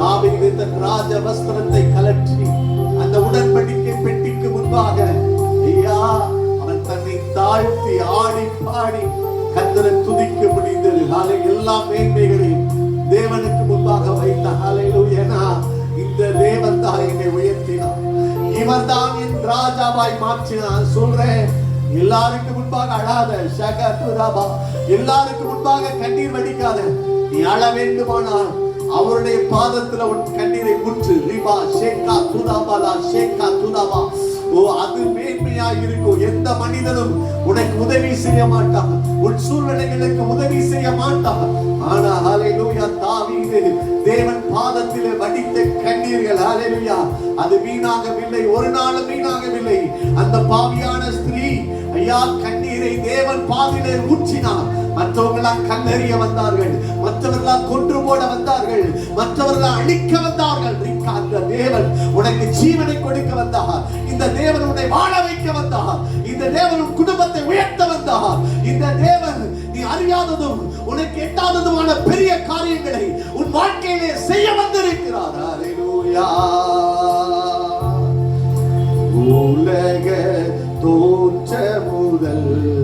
தாவீது தன் ராஜ வஸ்திரத்தை கலற்றி அந்த உடன்படிக்கை பெட்டிக்கு முன்பாக ஐயா அவன் தன்னை தாழ்த்தி ஆடி பாடி கத்தரை துதிக்க முடிந்தது. நாளை எல்லா மேன்மைகளையும் தேவனுக்கு முன்பாக வைத்த ஹalleluya இந்த தேவன் தான் என்னை உயர்த்தினார். இவன் தான் என் ராஜாவாய் மாற்றினான் சொல்றேன் எல்லாருக்கும் முன்பாக அழாத ஷக துராபா எல்லாருக்கும் முன்பாக கண்ணீர் வடிக்காத நீ அழ வேண்டுமானால் அவருடைய பாதத்துல உன் கண்ணீரை ஊற்று. ரிபா ஷேகா துதாபாலா ஷேகா துதாபா. ஓ அது மேன்மையா இருக்கும் எந்த மனிதனும் உனக்கு உதவி செய்ய மாட்டான். உன் சூழ்நிலைகளுக்கு உதவி செய்ய மாட்டான். ஆனா ஹalleluya தாவீது தேவன் பாதத்திலே வடித்த கண்ணீர்கள் ஹalleluya. அது வீணாகவில்லை. ஒரு நாளும் வீணாகவில்லை. அந்த பாவியான ஸ்திரீ ஐயா கண்ணீரை தேவன் பாதிலே ஊற்றினார். மற்றவர்களாம் கல்லறிய வந்தார்கள் மற்றவர்களாம் கொன்று போட வந்தார்கள் மற்றவர்களாம் அழிக்க வந்தார்கள். அந்த தேவன் உனக்கு ஜீவனை கொடுக்க வந்தார். இந்த தேவன் உன்னை வாழ வைக்க வந்தார். இந்த தேவன் உன் குடும்பத்தை உயர்த்த வந்தார். இந்த தேவன் நீ அறியாததும் உனக்கு எட்டாததுமான பெரிய காரியங்களை உன் வாழ்க்கையிலே செய்ய வந்திருக்கிறார். உலக தோற்ற முதல்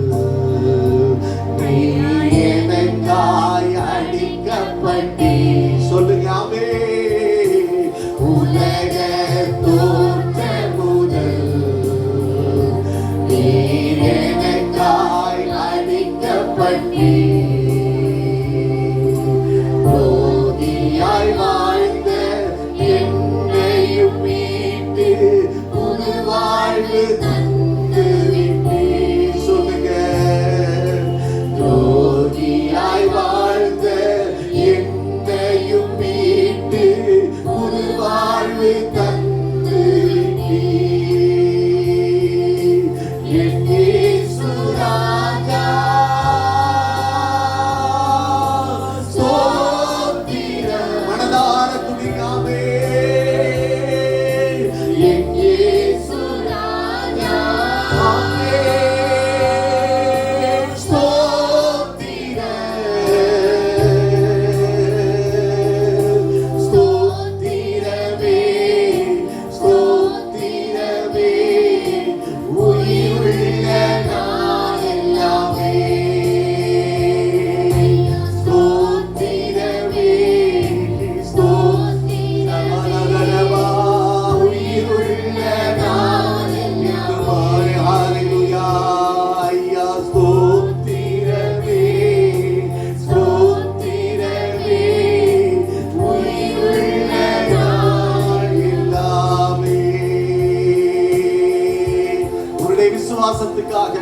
விசுவாசத்துக்காக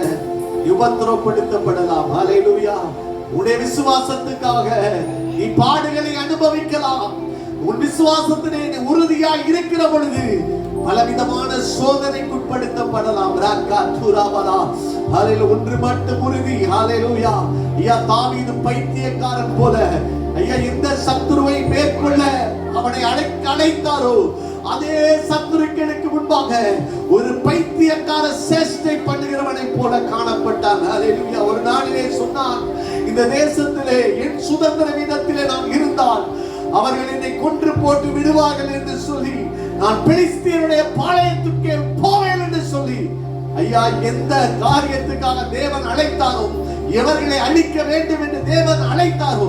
உபத்திரப்படுத்தப்படலாம் அலையிலுயா உடைய விசுவாசத்துக்காக நீ பாடுகளை அனுபவிக்கலாம். உன் விசுவாசத்திலே நீ உறுதியாய் இருக்கிற பொழுது பலவிதமான சோதனைக்குட்படுத்தப்படலாம். ராக்கா தூராபலா. அதில் ஒன்று மட்டும் உறுதி. ஹalleluya ஐயா தாவீது பைத்தியக்காரன் போல. ஐயா இந்த சத்துருவை மேற்கொள்ள அவனை அழைத்தாரோ அதே சத்துருக்களுக்கு முன்பாக ஒரு பைத்தியக்கார சேஷ்டை பண்ணுகிறவனை போல காணப்பட்டான். ஹalleluya ஒரு நாளிலே சொன்னான் இந்த தேசத்திலே என் சுதந்திர வீதத்திலே நான் இருந்தால் அவர்கள் என்னை கொன்று போட்டு விடுவார்கள் என்று சொல்லி நான் பிலிஸ்தீனுடைய பாளையத்துக்கே போவேன் என்று சொல்லி ஐயா எந்த காரியத்துக்காக தேவன் அழைத்தாரோ எவர்களை அழிக்க வேண்டும் என்று தேவன் அழைத்தாரோ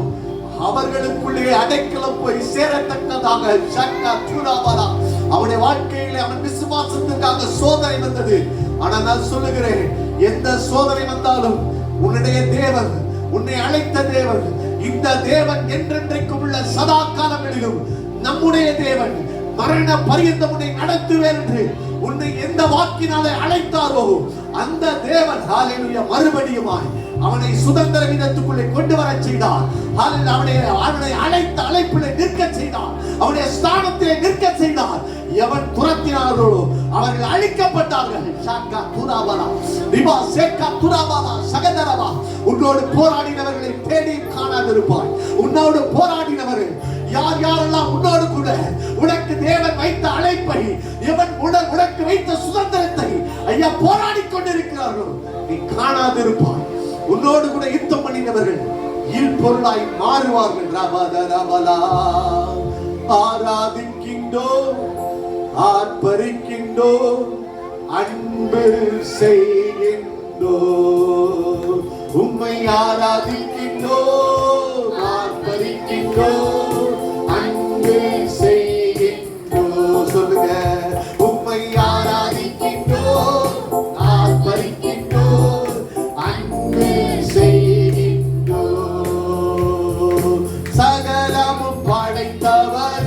அவர்களுக்குள்ளே அடைக்கலம் போய் சேரத்தக்கதாக சக்கா சூடாபாரா அவனுடைய வாழ்க்கையில அவன் விசுவாசத்துக்காக சோதனை வந்தது. ஆனா நான் சொல்லுகிறேன் எந்த சோதனை வந்தாலும் உன்னுடைய தேவன் உன்னை அழைத்த தேவன் இந்த தேவன் என்றென்றைக்கும் உள்ள சதா காலங்களிலும் நம்முடைய தேவன் மரண பரியந்தம் உன்னை நடத்துவேன் என்று உன்னை எந்த வாக்கினாலே அழைத்தாரோ அந்த தேவன் ஹalleluya மறுபடியுமாய் அவனை சுதந்திர விதத்துக்குள்ளே கொண்டு வர செய்தார் ஹalleluya அவனை அவனை அழைத்த அழைப்பிலே நிற்க செய்தார் அவனுடைய ஸ்தானத்திலே நிற்க செய்தார் எவன் துரத்தினார்களோ அவர்கள் அழிக்கப்பட்டார்கள். ஷாக்கா துராபலா ரிபா சேக்கா துராபலா சகதரவா உன்னோடு போராடினவர்களை தேடி காணாதிருப்பாய். உன்னோடு போராடினவர்கள் யார் யாரெல்லாம் உன்னோடு கூட உனக்கு தேவன் வைத்த அழைப்பை எவன் உன- உனக்கு வைத்த சுதந்திரத்தை ஐயா போராடி கொண்டிருக்கிறார்களோ நீ காணாதிருப்பாய். உன்னோடு கூட யுத்தம் பண்ணினவர்கள் இல் பொருளாய் மாறுவார்கள். ரபத ரபலா ஆராதிக்கின்றோ ஆர்ப்பரிக்கின்றோ அன்பு செய்கின்றோ உம்மை ஆராதிக்கின்றோ படைத்தவர்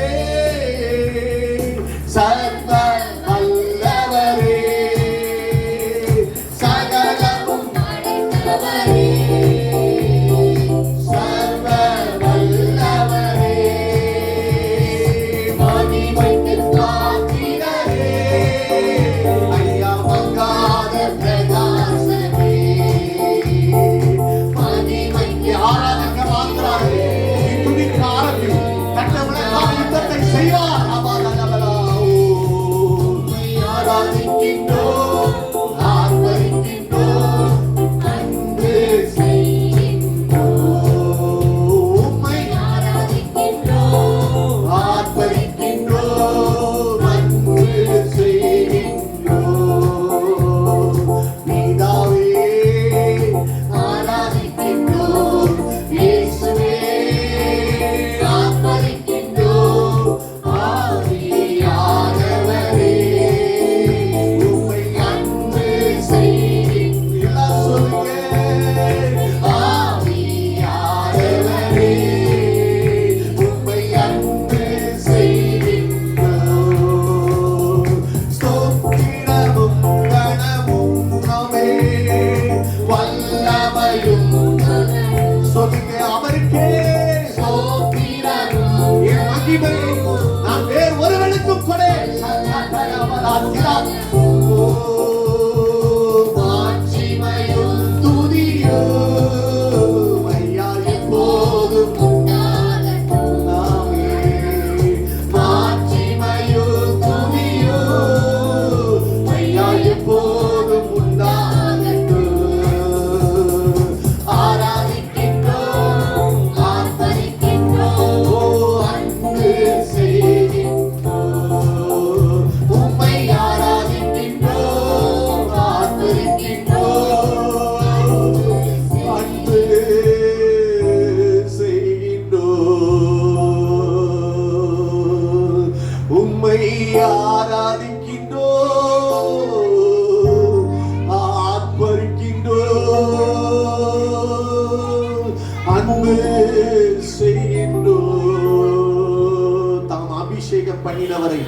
பண்ணினவரை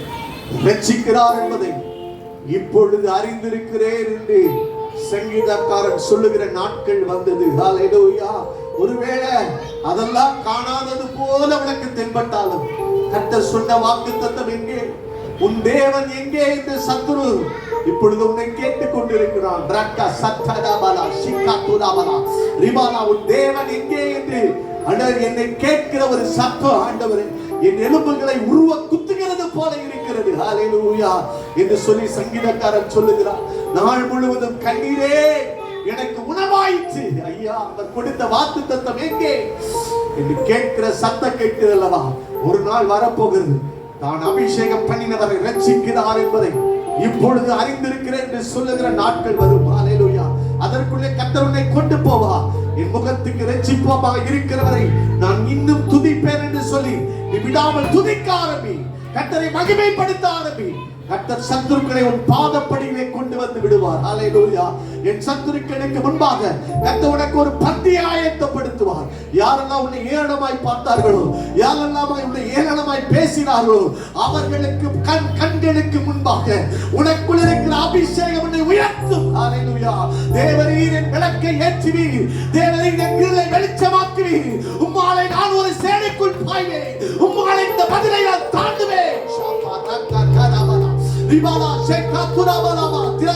ரட்சிக்கிறார் என்பதை இப்பொழுது அறிந்திருக்கிறேன் என்று சங்கீதக்காரன் சொல்லுகிற நாட்கள் வந்தது. ஒருவேளை அதெல்லாம் காணாதது போல உனக்கு தென்பட்டாலும் கட்ட சொன்ன வாக்கு தத்தம் எங்கே? உன் தேவன் எங்கே இந்த சத்துரு இப்பொழுது உன்னை கேட்டுக் கொண்டிருக்கிறான். ரக்க சத்தடாபலா சிக்காத்துடாபலா ரிபாலா உன் தேவன் எங்கே என்று? அண்டவர் என்னை கேட்கிற ஒரு சத்தம் ஆண்டவரே என் எலும்புகளை உருவ குத்துகிறது போல இருக்கிறது. ஹalleluya என்று சொல்லி சங்கீதக்காரன் சொல்லுகிறார் நாள் முழுவதும் கண்ணீரே எனக்கு உணவாயிற்று. ஐயா அவர் கொடுத்த வாக்கு தத்தம் எங்கே? என்று கேட்கிற சத்தம் கேட்கிறது அல்லவா? ஒரு நாள் வரப்போகிறது. தான் அபிஷேகம் பண்ணினவரை ரட்சிக்கிறார் என்பதை இப்பொழுது அறிந்திருக்கிறேன் என்று சொல்லுகிற நாட்கள் வரும். ஹalleluya அதற்குள்ளே கர்த்தர் உன்னை கொண்டு போவா. என் முகத்துக்கு ரட்சிப்பமாக இருக்கிறவரை நான் இன்னும் துதிப்பேன் என்று சொல்லி நீ விடாமல் துதிக்க ஆரம்பி. கத்தரை மகிமைப்படுத்த ஆரம்பி. கர்த்தர் சத்துருக்களை உன் பாதப்படியிலே கொண்டு வந்து விடுவார். ஹalleluya என் சத்துருக்களுக்கு முன்பாக கர்த்தர் உனக்கு ஒரு பந்தியை ஆயத்தப்படுத்துவார் யாரெல்லாம் உன்னை ஏளனமாய் பார்த்தார்களோ யாரெல்லாம் உன்னை விரோதமாய் பேசினார்களோ அவர்களுக்கு கண் கண்களுக்கு முன்பாக உனக்குள் இருக்கிற அபிஷேகம் உன்னை உயர்த்தும். ஹalleluya. தேவரீர் என் விளக்கை ஏற்றுவீர். தேவரீர் என் இருளை வெளிச்சமாக்குவீர். உம்மாலை நான் ஒரு சேனைக்குள் பாய்வேன். உம்மாலை இந்த பதிலை நான் தாண்டுவேன். ஷாபா ரக்கா கரபலா ரிபாலா ஷேக்கா குரபலாமா திர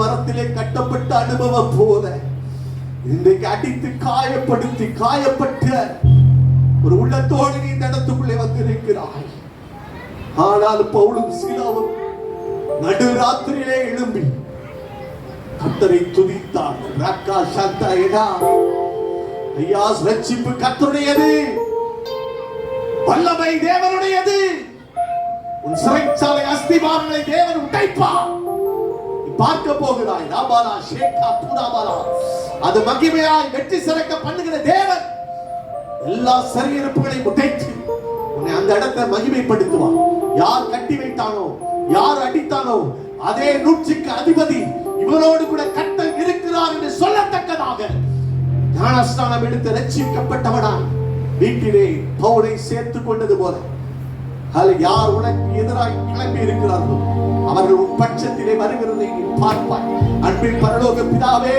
மரத்திலே கட்டப்பட்ட அனுபவம் போல இன்றைக்கு அடித்து காயப்படுத்தி காயப்பட்ட ஒரு உள்ளத்தோடு நீ இந்த இடத்துக்குள்ளே வந்திருக்கிறாய். ஆனால் பவுலும் சீலாவும் நடுராத்திரியிலே எழும்பி கத்தரை துதித்தான். ரக்கா சந்தா எடா ஐயா ரட்சிப்பு கத்தருடையது வல்லமை தேவனுடையது. உன் சிறைச்சாலை அஸ்திபாரங்களை தேவன் உடைப்பான் பார்க்க போகிறாய் ராபாலா ஷேகா பூராபாலா. அது மகிமையாய் வெற்றி சிறக்க பண்ணுகிற தேவன் எல்லா சிறையிருப்புகளையும் உடைத்து உன்னை அந்த இடத்தை மகிமைப்படுத்துவான் யார் கட்டி வைத்தானோ யார் அடித்தானோ அதே நூற்றுக்கு அதிபதி இவரோடு கூட கட்டம் இருக்கிறார் என்று சொல்லத்தக்கதாக ஞானஸ்தானம் எடுத்து ரட்சிக்கப்பட்டவனாய் வீட்டிலே பவுலை சேர்த்துக் கொண்டது போல அதில் யார் உனக்கு எதிராக கிளம்பி இருக்கிறார்களோ அவர்கள் உன் பட்சத்திலே வருகிறதை நீ பார்ப்பாய். அன்பின் பரலோக பிதாவே